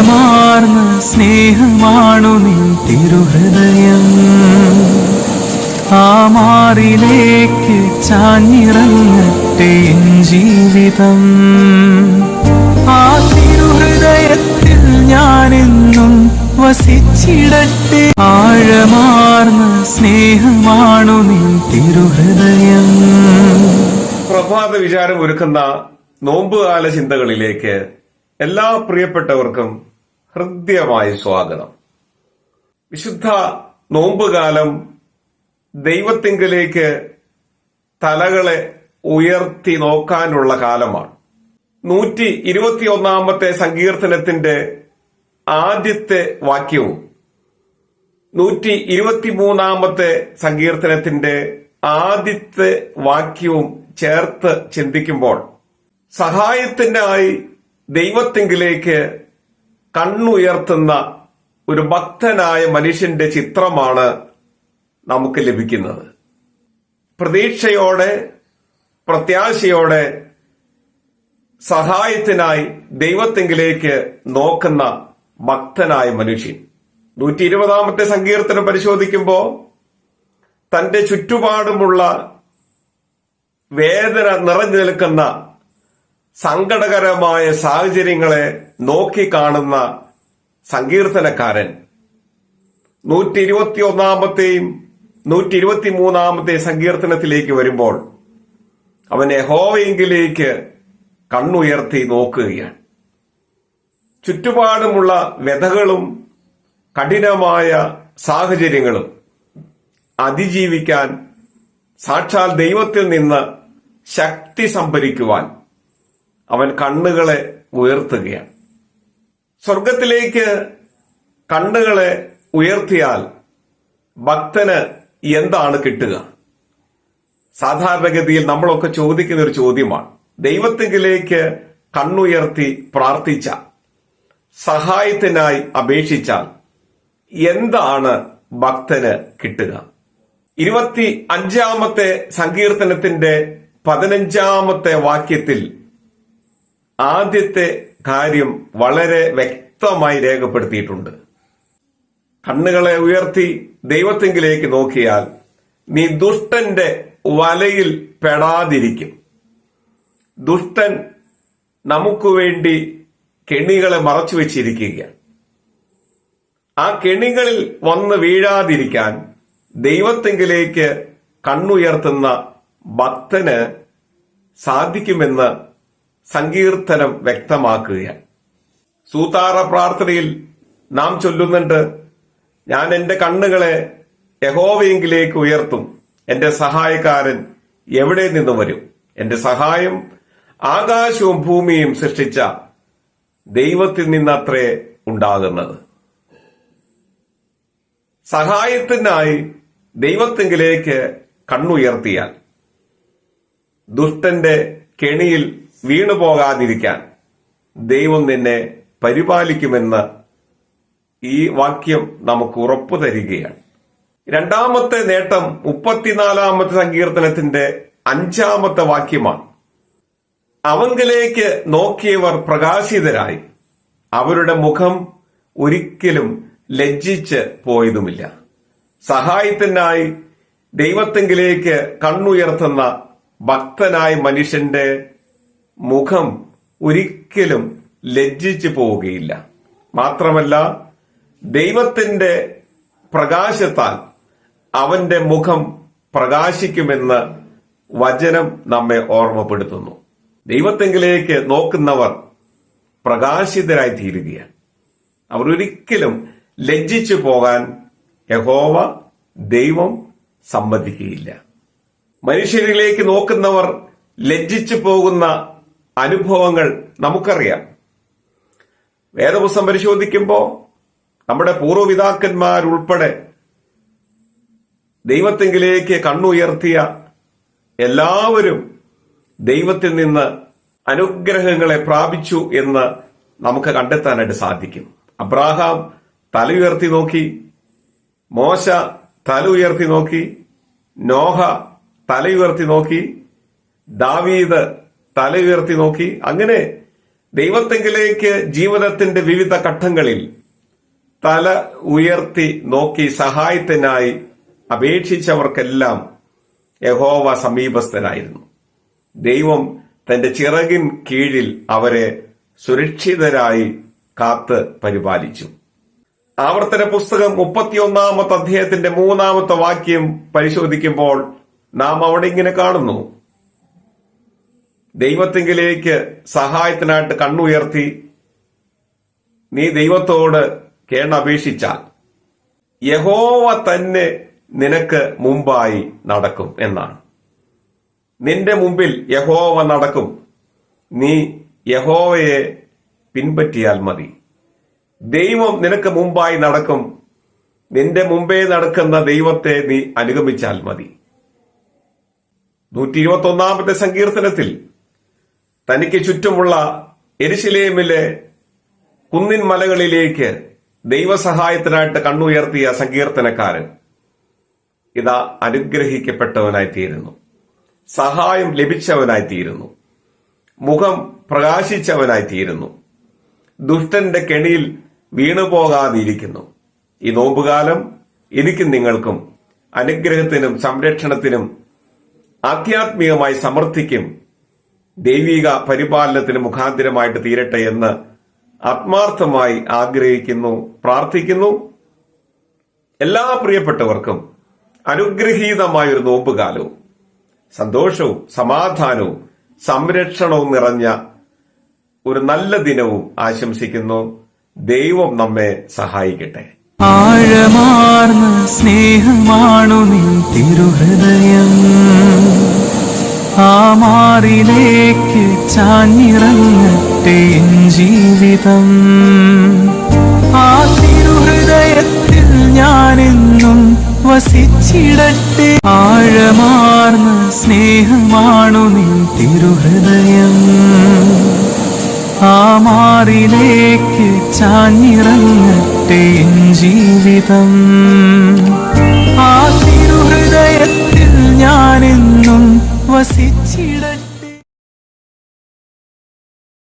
ആഴമാർന്ന സ്നേഹമാണു നിൻ തിരുഹൃദയം. ആ മാറിലേക്ക് ചാഞ്ഞിറങ്ങട്ടെ എൻ ജീവിതം. ആ തിരുഹൃദയത്തിൽ ഞാനെന്നും വസിച്ചിടട്ടെ. ആഴമാർന്ന സ്നേഹമാണു നിൻ തിരുഹൃദയം. പ്രഭാത വിചാരം ഒരുക്കുന്ന നോമ്പുകാല ചിന്തകളിലേക്ക് എല്ലാ പ്രിയപ്പെട്ടവർക്കും ഹൃദ്യമായ സ്വാഗതം. വിശുദ്ധ നോമ്പുകാലം ദൈവത്തിങ്കിലേക്ക് തലകളെ ഉയർത്തി നോക്കാനുള്ള കാലമാണ്. നൂറ്റി ഇരുപത്തിയൊന്നാമത്തെ സങ്കീർത്തനത്തിന്റെ ആദ്യത്തെ വാക്യവും നൂറ്റി ഇരുപത്തിമൂന്നാമത്തെ സങ്കീർത്തനത്തിന്റെ ആദ്യത്തെ വാക്യവും ചേർത്ത് ചിന്തിക്കുമ്പോൾ സഹായത്തിനായി ദൈവത്തിങ്കിലേക്ക് കണ്ണുയർത്തുന്ന ഒരു ഭക്തനായ മനുഷ്യന്റെ ചിത്രമാണ് നമുക്ക് ലഭിക്കുന്നത്. പ്രതീക്ഷയോടെ പ്രത്യാശയോടെ സഹായത്തിനായി ദൈവത്തെങ്കിലേക്ക് നോക്കുന്ന ഭക്തനായ മനുഷ്യൻ. നൂറ്റി ഇരുപതാമത്തെ സങ്കീർത്തനം പരിശോധിക്കുമ്പോൾ തന്റെ ചുറ്റുപാടുമുള്ള വേദന നിറഞ്ഞു നിൽക്കുന്ന സങ്കടകരമായ സാഹചര്യങ്ങളെ നോക്കിക്കാണുന്ന സങ്കീർത്തനക്കാരൻ. നൂറ്റി ഇരുപത്തി ഒന്നാമത്തെയും നൂറ്റി ഇരുപത്തി മൂന്നാമത്തെ സങ്കീർത്തനത്തിലേക്ക് വരുമ്പോൾ അവനെ ഹോവയെങ്കിലേക്ക് കണ്ണുയർത്തി നോക്കുകയാണ്. ചുറ്റുപാടുമുള്ള വ്യഥകളും കഠിനമായ സാഹചര്യങ്ങളും അതിജീവിക്കാൻ സാക്ഷാൽ ദൈവത്തിൽ നിന്ന് ശക്തി സംഭരിക്കുവാൻ അവൻ കണ്ണുകളെ ഉയർത്തുകയാണ്. സ്വർഗത്തിലേക്ക് കണ്ണുകളെ ഉയർത്തിയാൽ ഭക്തന് എന്താണ് കിട്ടുക? സാധാരണഗതിയിൽ നമ്മളൊക്കെ ചോദിക്കുന്ന ഒരു ചോദ്യമാണ്. ദൈവത്തിലേക്ക് കണ്ണുയർത്തി പ്രാർത്ഥിച്ച സഹായത്തിനായി അപേക്ഷിച്ചാൽ എന്താണ് ഭക്തന് കിട്ടുക? ഇരുപത്തി അഞ്ചാമത്തെ സങ്കീർത്തനത്തിന്റെ പതിനഞ്ചാമത്തെ വാക്യത്തിൽ ആദ്യത്തെ കാര്യം വളരെ വ്യക്തമായി രേഖപ്പെടുത്തിയിട്ടുണ്ട്. കണ്ണുകളെ ഉയർത്തി ദൈവത്തെങ്കിലേക്ക് നോക്കിയാൽ നീ ദുഷ്ടന്റെ വലയിൽ പെടാതിരിക്കും. ദുഷ്ടൻ നമുക്ക് വേണ്ടി കെണികളെ മറച്ചു വെച്ചിരിക്കുകയാണ്. ആ കെണികളിൽ വന്ന് വീഴാതിരിക്കാൻ ദൈവത്തെങ്കിലേക്ക് കണ്ണുയർത്തുന്ന ഭക്തന് സാധിക്കുമെന്ന് സങ്കീർത്തനം വ്യക്തമാക്കുകയാണ്. സൂതാറ പ്രാർത്ഥനയിൽ നാം ചൊല്ലുന്നുണ്ട് ഞാൻ എന്റെ കണ്ണുകളെ യഹോവയെങ്കിലേക്ക് ഉയർത്തും. എന്റെ സഹായക്കാരൻ എവിടെ നിന്ന് വരും? എന്റെ സഹായം ആകാശവും ഭൂമിയും സൃഷ്ടിച്ച ദൈവത്തിൽ നിന്നത്രേ ഉണ്ടാകുന്നത്. സഹായത്തിനായി ദൈവത്തെങ്കിലേക്ക് കണ്ണുയർത്തിയാൽ ദുഷ്ടന്റെ കെണിയിൽ വീണുപോകാതിരിക്കാൻ ദൈവം നിന്നെ പരിപാലിക്കുമെന്ന് ഈ വാക്യം നമുക്ക് ഉറപ്പു തരികയാണ്. രണ്ടാമത്തെ നേട്ടം മുപ്പത്തിനാലാമത്തെ സങ്കീർത്തനത്തിന്റെ അഞ്ചാമത്തെ വാക്യമാണ്. അവങ്കിലേക്ക് നോക്കിയവർ പ്രകാശിതരായി. അവരുടെ മുഖം ഒരിക്കലും ലജ്ജിച്ച് പോയതുമില്ല. സഹായത്തിനായി ദൈവത്തെങ്കിലേക്ക് കണ്ണുയർത്തുന്ന ഭക്തനായ മനുഷ്യന്റെ മുഖം ഒരിക്കലും ലജ്ജിച്ചു പോവുകയില്ല. മാത്രമല്ല ദൈവത്തിന്റെ പ്രകാശത്താൽ അവന്റെ മുഖം പ്രകാശിക്കുമെന്ന് വചനം നമ്മെ ഓർമ്മപ്പെടുത്തുന്നു. ദൈവത്തെങ്കിലേക്ക് നോക്കുന്നവർ പ്രകാശിതരായി തീരുകയാണ് അവർ ഒരിക്കലും ലജ്ജിച്ചു പോകാൻ യഹോവ ദൈവം സമ്മതിക്കുകയില്ല. മനുഷ്യരിലേക്ക് നോക്കുന്നവർ ലജ്ജിച്ചു പോകുന്ന അനുഭവങ്ങൾ നമുക്കറിയാം. വേദപുസ്തകം പരിശോധിക്കുമ്പോൾ നമ്മുടെ പൂർവപിതാക്കന്മാരുൾപ്പെടെ ദൈവത്തെങ്കിലേക്ക് കണ്ണുയർത്തിയ എല്ലാവരും ദൈവത്തിൽ നിന്ന് അനുഗ്രഹങ്ങളെ പ്രാപിച്ചു എന്ന് നമുക്ക് കണ്ടെത്താനായിട്ട് സാധിക്കും. അബ്രാഹാം തല ഉയർത്തി നോക്കി മോശ തല ഉയർത്തി നോക്കി നോഹ തല ഉയർത്തി നോക്കി ദാവീദ് തല ഉയർത്തി നോക്കി. അങ്ങനെ ദൈവത്തെങ്കിലേക്ക് ജീവിതത്തിന്റെ വിവിധ ഘട്ടങ്ങളിൽ തല ഉയർത്തി നോക്കി സഹായത്തിനായി അപേക്ഷിച്ചവർക്കെല്ലാം യഹോവ സമീപസ്ഥനായിരുന്നു. ദൈവം തന്റെ ചിറകിൻ കീഴിൽ അവരെ സുരക്ഷിതരായി കാത്ത് പരിപാലിച്ചു. ആവർത്തന പുസ്തകം മുപ്പത്തിയൊന്നാമത്തെ അധ്യായത്തിന്റെ മൂന്നാമത്തെ വാക്യം പരിശോധിക്കുമ്പോൾ നാം അവിടെ ഇങ്ങനെ കാണുന്നു. ദൈവത്തെങ്കിലേക്ക് സഹായത്തിനായിട്ട് കണ്ണുയർത്തി നീ ദൈവത്തോട് കേണപേക്ഷിച്ചാൽ യഹോവ തന്നെ നിനക്ക് മുമ്പായി നടക്കും എന്നാണ്. നിന്റെ മുമ്പിൽ യഹോവ നടക്കും. നീ യഹോവയെ പിൻപറ്റിയാൽ മതി. ദൈവം നിനക്ക് മുമ്പായി നടക്കും. നിന്റെ മുമ്പേ നടക്കുന്ന ദൈവത്തെ നീ അനുഗമിച്ചാൽ മതി. നൂറ്റി ഇരുപത്തി ഒന്നാമത്തെ സങ്കീർത്തനത്തിൽ തനിക്ക് ചുറ്റുമുള്ള എരിശിലേമിലെ കുന്നിൻ മലകളിലേക്ക് ദൈവസഹായത്തിനായിട്ട് കണ്ണുയർത്തിയ സങ്കീർത്തനക്കാരൻ ഇതാ അനുഗ്രഹിക്കപ്പെട്ടവനായി തീരുന്നു സഹായം ലഭിച്ചവനായി തീരുന്നു മുഖം പ്രകാശിച്ചവനായി തീരുന്നു ദുഷ്ടന്റെ കെണിയിൽ വീണുപോകാതിരിക്കുന്നു. ഈ നോമ്പുകാലം എനിക്കും നിങ്ങൾക്കും അനുഗ്രഹത്തിനും സംരക്ഷണത്തിനും ആധ്യാത്മികമായി സമർത്ഥിക്കും ദൈവിക പരിപാലനത്തിന് മുഖാന്തിരമായിട്ട് തീരട്ടെ എന്ന് ആത്മാർത്ഥമായി ആഗ്രഹിക്കുന്നു പ്രാർത്ഥിക്കുന്നു. എല്ലാ പ്രിയപ്പെട്ടവർക്കും അനുഗ്രഹീതമായ ഒരു നോമ്പുകാലവും സന്തോഷവും സമാധാനവും സംരക്ഷണവും നിറഞ്ഞ ഒരു നല്ല ദിനവും ആശംസിക്കുന്നു. ദൈവം നമ്മെ സഹായിക്കട്ടെ. ആഴമാർന്ന സ്നേഹമാണു നിൻ തിരുഹൃദയം. ആ മാറിലേക്ക് ചാഞ്ഞിറങ്ങട്ടെ ജീവിതം. ആ തിരുഹൃദയത്തിൽ ഞാനെന്നും വസിച്ചിടട്ടെ. ആഴമാർന്ന സ്നേഹമാണു നിൻ തിരുഹൃദയം. ആ മാറിലേക്ക് ചാഞ്ഞിറങ്ങട്ടെ ജീവിതം. ആ వసి